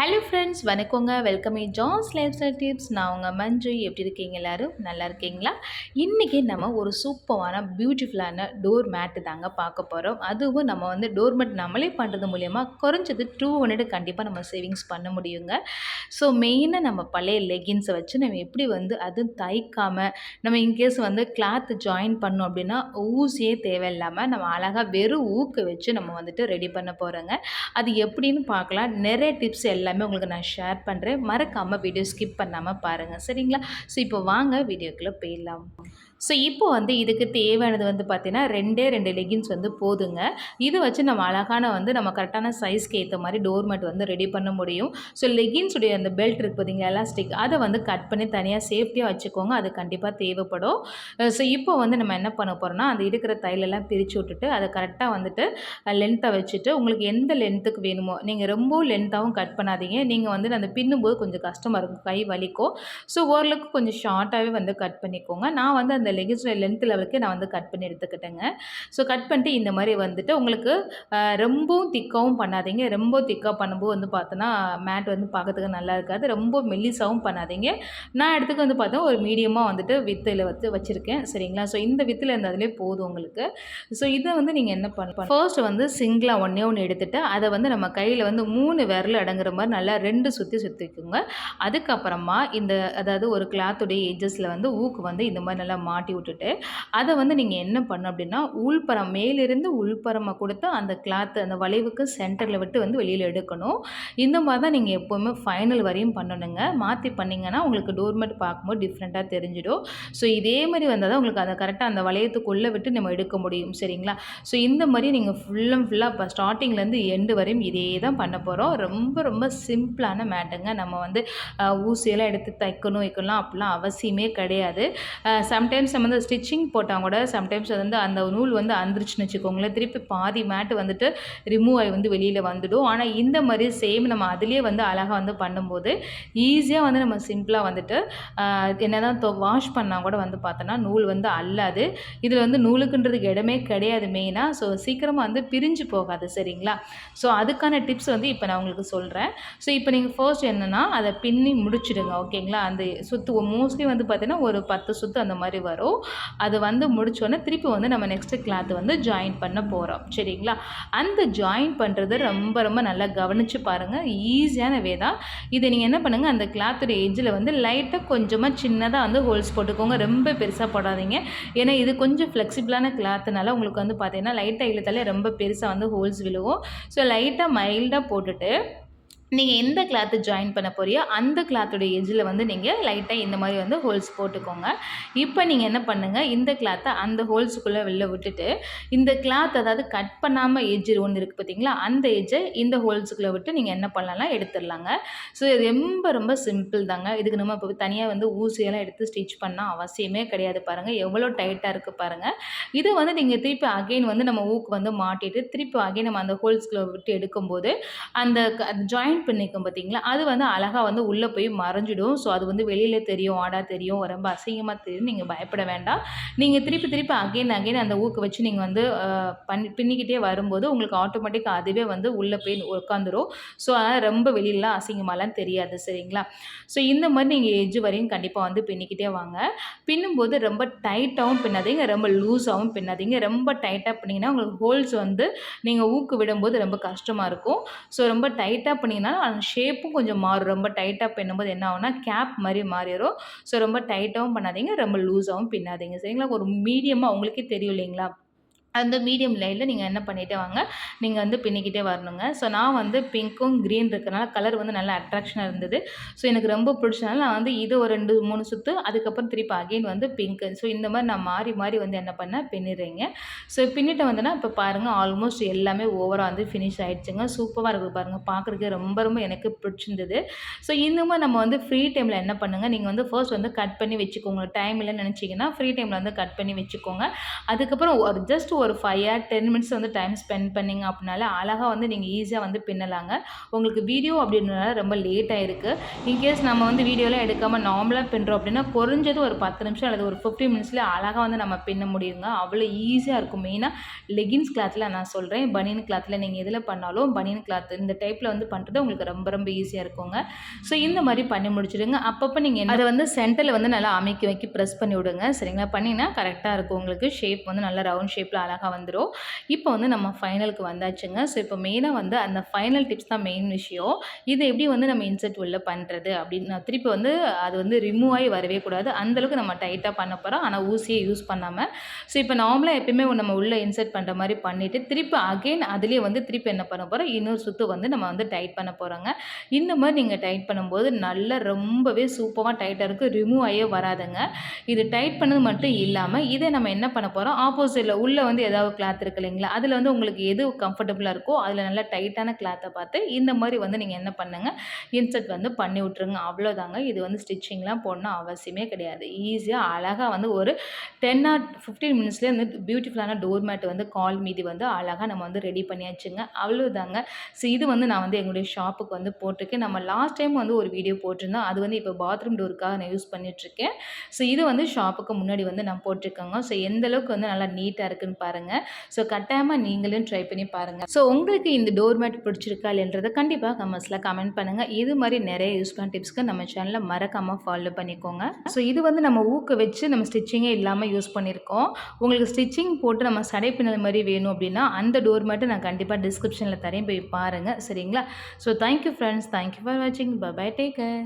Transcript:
Hello friends வணக்கங்க. Welcome இ John's life style tips நான் உங்கள் மஞ்சு. எப்படி இருக்கீங்க எல்லோரும்? நல்லா இருக்கீங்களா? இன்றைக்கி நம்ம ஒரு சூப்பரான பியூட்டிஃபுல்லான டோர் மேட்டு தாங்க பார்க்க போகிறோம் அதுவும் நம்ம வந்து டோர் மேட் நம்மளே பண்ணுறது மூலயமா குறைஞ்சது டூ ஹண்ட்ரட் கண்டிப்பாக நம்ம சேவிங்ஸ் பண்ண முடியுங்க. ஸோ மெயினாக நம்ம பழைய லெகின்ஸை வச்சு நம்ம எப்படி வந்து அதுவும் தைக்காமல் நம்ம இன்கேஸ் வந்து கிளாத் ஜாயின் பண்ணோம் அப்படின்னா ஊசியே தேவையில்லாமல் நம்ம அழகாக வெறும் ஊக்க வச்சு நம்ம வந்துட்டு ரெடி பண்ண போகிறோங்க அது எப்படின்னு பார்க்கலாம். நிறைய டிப்ஸ் எல்லாம் எல்லாமே உங்களுக்கு நான் ஷேர் பண்ணுறேன் மறக்காமல் வீடியோ ஸ்கிப் பண்ணாமல் பாருங்கள் சரிங்களா? ஸோ இப்போ வாங்க வீடியோக்குள்ளே போயிடலாம். ஸோ இப்போ வந்து இதுக்கு தேவையானது வந்து பார்த்திங்கன்னா ரெண்டே ரெண்டு லெகின்ஸ் வந்து போதுங்க. இது வச்சு நம்ம அழகான வந்து நம்ம கரெக்டான சைஸ்க்கு ஏற்ற மாதிரி டோர்மெட் வந்து ரெடி பண்ண முடியும். ஸோ லெகின்ஸுடைய அந்த பெல்ட் இருக்குது பார்த்தீங்களா எலாஸ்டிக் அதை வந்து கட் பண்ணி தனியாக சேஃப்டியாக வச்சுக்கோங்க. அது கண்டிப்பாக தேவைப்படும். ஸோ இப்போ வந்து நம்ம என்ன பண்ண போகிறோம்னா அந்த இருக்கிற தைலெல்லாம் பிரித்து விட்டுட்டு அதை கரெக்டாக வந்துட்டு லென்த்தை வச்சுட்டு உங்களுக்கு எந்த லென்த்துக்கு வேணுமோ நீங்கள் ரொம்ப லென்த்தாகவும் கட் பண்ணாதீங்க. நீங்கள் வந்து அந்த பின்னும்போது கொஞ்சம் கஷ்டமாக இருக்கும் கை வலிக்கும். ஸோ ஓரளவுக்கு கொஞ்சம் ஷார்ட்டாகவே வந்து கட் பண்ணிக்கோங்க. நான் வந்து அந்த அந்த லெகின்ஸோட லென்த் லெவலுக்கு நான் வந்து கட் பண்ணி எடுத்துக்கிட்டேங்க. ஸோ கட் பண்ணிட்டு இந்த மாதிரி வந்துட்டு உங்களுக்கு ரொம்பவும் திக்காகவும் பண்ணாதீங்க. ரொம்ப திக்காக பண்ணும்போது வந்து பார்த்தோன்னா மேட் வந்து பார்க்கறதுக்கு நல்லா இருக்காது. ரொம்ப மெல்லிசாகவும் பண்ணாதீங்க. நான் இடத்துக்கு வந்து பார்த்தா ஒரு மீடியமாக வந்துட்டு வித்தில் வந்து வச்சுருக்கேன். சரிங்களா? ஸோ இந்த வித்தில் இருந்ததுலேயே போதும் உங்களுக்கு. ஸோ இதை வந்து நீங்கள் என்ன பண்ண ஃபர்ஸ்ட் வந்து சிங்கிளாக ஒன்றே ஒன்று எடுத்துகிட்டு அதை வந்து நம்ம கையில் வந்து மூணு விரல் அடங்குற மாதிரி நல்லா ரெண்டு சுற்றி சுற்றிக்குங்க அதுக்கப்புறமா இந்த அதாவது ஒரு கிளாத்துடைய ஏஜஸில் வந்து ஊக்கு வந்து இந்த மாதிரி நல்லா மாட்டி விட்டுட்டு அதை வந்து நீங்கள் என்ன பண்ணணும் அப்படின்னா உள்பரம் மேலிருந்து உள்பரமாக கொடுத்து அந்த கிளாத்து அந்த வளைவுக்கு சென்டரில் விட்டு வந்து வெளியில் எடுக்கணும். இந்த மாதிரி தான் நீங்கள் எப்போவுமே ஃபைனல் வரையும் பண்ணணுங்க. மாற்றி பண்ணிங்கன்னா உங்களுக்கு டோர்மெட் பார்க்கும்போது டிஃப்ரெண்ட்டாக தெரிஞ்சிடும். ஸோ இதே மாதிரி வந்தால் தான் உங்களுக்கு அதை கரெக்டாக அந்த வளையத்துக்குள்ளே விட்டு நம்ம எடுக்க முடியும். சரிங்களா? ஸோ இந்த மாதிரி நீங்கள் ஃபுல் அண்ட் ஃபுல்லாக இப்போ ஸ்டார்டிங்லேருந்து எண்டு வரையும் இதே தான் பண்ண போகிறோம் ரொம்ப ரொம்ப சிம்பிளான மேட்டுங்க நம்ம வந்து ஊசியெல்லாம் எடுத்து தைக்கணும் வைக்கணும் அப்படிலாம் அவசியமே கிடையாது. சம்டைம்ஸ் சம்டைம்ஸ் நம்ம வந்து ஸ்டிச்சிங் போட்டால் கூட சம்டைம்ஸ் வந்து அந்த நூல் வந்து அந்துருச்சுன்னு வச்சுக்கோங்களேன். திருப்பி பாதி மேட்டு வந்துட்டு ரிமூவ் ஆகி வந்து வெளியில் வந்துடும். ஆனால் இந்த மாதிரி சேம் நம்ம அதுலேயே வந்து அழகாக வந்து பண்ணும்போது ஈஸியாக வந்து நம்ம சிம்பிளாக வந்துட்டு என்ன தான் வாஷ் பண்ணால் கூட வந்து பார்த்தோன்னா நூல் வந்து அல்லாது. இதில் வந்து நூலுக்குன்றதுக்கு இடமே கிடையாது மெயினாக ஸோ சீக்கிரமாக வந்து பிரிஞ்சு போகாது சரிங்களா? ஸோ அதுக்கான டிப்ஸ் வந்து இப்போ நான் உங்களுக்கு சொல்கிறேன் ஸோ இப்போ நீங்கள் ஃபர்ஸ்ட் என்னென்னா அதை பின்னி முடிச்சிடுங்க ஓகேங்களா அந்த சுற்று மோஸ்ட்லி வந்து பார்த்தீங்கன்னா ஒரு பத்து சுத்து அந்த மாதிரி வரும். வரும். அது வந்து முடித்தோன்னே திருப்பி வந்து நம்ம நெக்ஸ்ட்டு கிளாத் வந்து ஜாயின் பண்ண போகிறோம் சரிங்களா? அந்த ஜாயின் பண்ணுறது ரொம்ப ரொம்ப நல்லா கவனித்து பாருங்கள் ஈஸியான வே தான். இதை நீங்கள் என்ன பண்ணுங்கள் அந்த கிளாத்துடைய எஜ்ஜில் வந்து லைட்டாக கொஞ்சமாக சின்னதாக வந்து ஹோல்ஸ் போட்டுக்கோங்க. ரொம்ப பெருசாக போடாதீங்க. ஏன்னா இது கொஞ்சம் ஃப்ளெக்சிபிளான கிளாத்துனால உங்களுக்கு வந்து பார்த்தீங்கன்னா லைட்டாக இழுத்தாலே ரொம்ப பெருசாக வந்து ஹோல்ஸ் விழுவும் ஸோ லைட்டாக மைல்டாக போட்டுட்டு நீங்கள் எந்த கிளாத்து ஜாயின் பண்ண போறியோ அந்த கிளாத்துடைய எஜ்ஜில் வந்து நீங்கள் லைட்டாக இந்த மாதிரி வந்து ஹோல்ஸ் போட்டுக்கோங்க. இப்போ நீங்கள் என்ன பண்ணுங்கள் இந்த கிளாத்தை அந்த ஹோல்ஸுக்குள்ளே வெளில விட்டுட்டு இந்த கிளாத் அதாவது கட் பண்ணாமல் எஜ்ஜு ஒன்று இருக்குது பார்த்தீங்களா அந்த எஜ்ஜை இந்த ஹோல்ஸுக்குள்ளே விட்டு நீங்கள் என்ன பண்ணலாம்? எடுத்துடலாங்க. ஸோ இது ரொம்ப ரொம்ப சிம்பிள் தாங்க. இதுக்கு நம்ம இப்போ தனியாக வந்து ஊசியெல்லாம் எடுத்து ஸ்டிச் பண்ணால் அவசியமே கிடையாது பாருங்கள் எவ்வளோ டைட்டாக இருக்குது பாருங்கள் இதை வந்து நீங்கள் திருப்பி அகெயின் வந்து நம்ம ஊக்கு வந்து மாட்டிட்டு திருப்பி அகெயின் நம்ம அந்த ஹோல்ஸ்குள்ளே விட்டு எடுக்கும்போது அந்த ஜாயின் ஜாயின் பண்ணிக்கும் பார்த்தீங்களா அது வந்து அழகாக வந்து உள்ளே போய் மறைஞ்சிடும். ஸோ அது வந்து வெளியில் தெரியும் ஆடாக தெரியும் ரொம்ப அசிங்கமாக தெரியும் நீங்கள் பயப்பட வேண்டாம். நீங்கள் திருப்பி திருப்பி அகைன் அகைன் அந்த ஊக்க வச்சு நீங்கள் வந்து பண்ணி பின்னிக்கிட்டே வரும்போது உங்களுக்கு ஆட்டோமேட்டிக்காக அதுவே வந்து உள்ளே போய் உட்காந்துரும் ஸோ அதனால் ரொம்ப வெளியிலலாம் அசிங்கமாலாம் தெரியாது சரிங்களா? ஸோ இந்த மாதிரி நீங்கள் எஜ்ஜு வரையும் கண்டிப்பாக வந்து பின்னிக்கிட்டே வாங்க. பின்னும்போது ரொம்ப டைட்டாகவும் பின்னாதீங்க ரொம்ப லூஸாகவும் பின்னாதீங்க. ரொம்ப டைட்டாக பண்ணிங்கன்னா உங்களுக்கு ஹோல்ஸ் வந்து நீங்கள் ஊக்கு விடும்போது ரொம்ப கஷ்டமாக இருக்கும். ஸோ ரொம்ப டைட்டாக பண்ணிங்கன்னா பண்ணால் அந்த ஷேப்பும் கொஞ்சம் மாறும். ரொம்ப டைட்டாக பின்னும்போது என்ன ஆகும்னா கேப் மாதிரி மாறிடும். ஸோ ரொம்ப டைட்டாகவும் பண்ணாதீங்க. ரொம்ப லூஸாகவும் பின்னாதீங்க. சரிங்களா? ஒரு மீடியமாக உங்களுக்கே தெரியும் இல்லைங்களா? அந்த மீடியம் லைனில் நீங்கள் என்ன பண்ணிகிட்டே வாங்க. நீங்கள் வந்து பின்னிக்கிட்டே வரணுங்க. ஸோ நான் வந்து பிங்க்கும் க்ரீன் இருக்கிறனால கலர் வந்து நல்லா அட்ராக்ஷனாக இருந்தது. ஸோ எனக்கு ரொம்ப பிடிச்சனால நான் வந்து இது ஒரு ரெண்டு மூணு சுற்று அதுக்கப்புறம் திருப்பி அகெயின் வந்து பிங்க்கு ஸோ இந்த மாதிரி நான் மாறி மாறி வந்து என்ன பண்ணேன்? பின்னிடுறேங்க. ஸோ பின்னிட்டு வந்தேன்னா இப்போ பாருங்கள் ஆல்மோஸ்ட் எல்லாமே ஓவராக வந்து ஃபினிஷ் ஆகிடுச்சுங்க சூப்பராக இருக்குது பாருங்கள் பார்க்குறதுக்கு ரொம்ப ரொம்ப எனக்கு பிடிச்சிருந்தது. ஸோ இந்த மாதிரி நம்ம வந்து ஃப்ரீ டைமில் என்ன பண்ணுங்கள் நீங்கள் வந்து ஃபர்ஸ்ட் வந்து கட் பண்ணி வச்சுக்கோங்க. டைம் இல்லைன்னு நினச்சிங்கன்னா ஃப்ரீ டைமில் வந்து கட் பண்ணி வச்சுக்கோங்க. அதுக்கப்புறம் ஒரு ஜஸ்ட் ஒரு ஃபைவ் ஆர் டென் மினிட்ஸ் வந்து டைம் ஸ்பெண்ட் பண்ணிங்க அப்படின்னால அழகாக வந்து நீங்கள் ஈஸியாக வந்து பின்னலாங்க. உங்களுக்கு வீடியோ அப்படின்றனால ரொம்ப லேட் ஆகிருக்கு இன்கேஸ் நம்ம வந்து வீடியோலாம் எடுக்காமல் நார்மலாக பின்னுறோம் அப்படின்னா குறைஞ்சது ஒரு பத்து நிமிஷம் அல்லது ஒரு ஃபிஃப்டீன் மினிட்ஸ்லேயே அழகாக வந்து நம்ம பின்ன முடியுங்க. அவ்வளோ ஈஸியாக இருக்கும். மெயினாக லெகின்ஸ் கிளாத்தில் நான் சொல்கிறேன் பனியன் கிளாத்தில் நீங்கள் எதில் பண்ணாலும் பனியன் கிளாத் இந்த டைப்பில் வந்து பண்ணுறது உங்களுக்கு ரொம்ப ரொம்ப ஈஸியாக இருக்குங்க. ஸோ இந்த மாதிரி பண்ணி முடிச்சிடுங்க. அப்பப்போ நீங்கள் அதை வந்து சென்டரில் வந்து நல்லா அமைக்கி வைக்கி ப்ரெஸ் பண்ணி விடுங்க. சரிங்களா? பண்ணிங்கன்னா கரெக்டாக இருக்கும். உங்களுக்கு ஷேப் வந்து நல்லா ரவுண்ட் ஷேப்பில் அழகாக வந்துடும் இப்போ வந்து நம்ம ஃபைனலுக்கு வந்தாச்சுங்க. ஸோ இப்போ மெயினாக வந்து அந்த ஃபைனல் டிப்ஸ் தான் மெயின் விஷயம். இது எப்படி வந்து நம்ம இன்செர்ட் உள்ள பண்ணுறது அப்படின்னு திருப்பி வந்து அது வந்து ரிமூவ் ஆகி வரவே கூடாது. அந்தளவுக்கு நம்ம டைட்டாக பண்ண போகிறோம் ஆனால் ஊசியை யூஸ் பண்ணாமல் ஸோ இப்போ நார்மலாக எப்பயுமே நம்ம உள்ளே இன்செர்ட் பண்ணுற மாதிரி பண்ணிவிட்டு திருப்பி அகெயின் அதுலேயே வந்து திருப்பி என்ன பண்ண போகிறோம் இன்னொரு சுற்று வந்து நம்ம வந்து டைட் பண்ண போகிறோங்க இந்த மாதிரி நீங்கள் டைட் பண்ணும்போது நல்லா ரொம்பவே சூப்பராக டைட்டாக இருக்குது ரிமூவ் ஆகியே வராதுங்க. இது டைட் பண்ணது மட்டும் இல்லாமல் இதை நம்ம என்ன பண்ண போகிறோம் ஆப்போசிட்டில் உள்ளே வந்து ஏதாவது கிளாத் இருக்கு இல்லைங்களா? அதில் வந்து உங்களுக்கு எது கம்ஃபர்டபுளாக இருக்கோ அதில் நல்லா டைட்டான கிளாத்தை பார்த்து இந்த மாதிரி வந்து நீங்கள் என்ன பண்ணுங்கள் இன்சர்ட் வந்து பண்ணி விட்ருங்க அவ்வளோதாங்க இது வந்து ஸ்டிச்சிங்லாம் போடணும் அவசியமே கிடையாது. ஈஸியாக அழகாக வந்து ஒரு டென் ஆர் ஃபிஃப்டீன் மினிட்ஸ்லேயே வந்து பியூட்டிஃபுல்லான டோர் மேட் வந்து கால் மீதி வந்து அழகாக நம்ம வந்து ரெடி பண்ணியாச்சுங்க. அவ்வளோதாங்க ஸோ இது வந்து நான் வந்து எங்களுடைய ஷாப்புக்கு வந்து போட்டிருக்கேன். நம்ம லாஸ்ட் டைம் வந்து ஒரு வீடியோ போட்டிருந்தோம். அது வந்து இப்போ பாத்ரூம் டோருக்காக நான் யூஸ் பண்ணிகிட்ருக்கேன் ஸோ இது வந்து ஷாப்புக்கு முன்னாடி வந்து நான் போட்டிருக்கேங்க. ஸோ எந்த அளவுக்கு வந்து நல்லா நீட்டாக இருக்குன்னு பாருங்கள் ஸோ கட்டாயமாக நீங்களும் ட்ரை பண்ணி பாருங்கள் ஸோ உங்களுக்கு இந்த டோர் மேட் பிடிச்சிருக்கா இல்லைன்றதை கண்டிப்பாக கமெண்ட்ஸில் கமெண்ட் பண்ணுங்கள் இது மாதிரி நிறைய யூஸ்ஃபுல்லான டிப்ஸ்க்கு நம்ம சேனலில் மறக்காமல் ஃபாலோ பண்ணிக்கோங்க. ஸோ இது வந்து நம்ம ஊக்க வச்சு நம்ம ஸ்டிச்சிங்கே இல்லாமல் யூஸ் பண்ணியிருக்கோம் உங்களுக்கு ஸ்டிச்சிங் போட்டு நம்ம சடை பின்னல் மாதிரி வேணும் அப்படின்னா அந்த டோர் மேட்டை நான் கண்டிப்பாக டிஸ்கிரிப்ஷனில் தரேன். போய் பாருங்கள் சரிங்களா? So thank you friends thank you for வாட்சிங் பை டேக் கேர்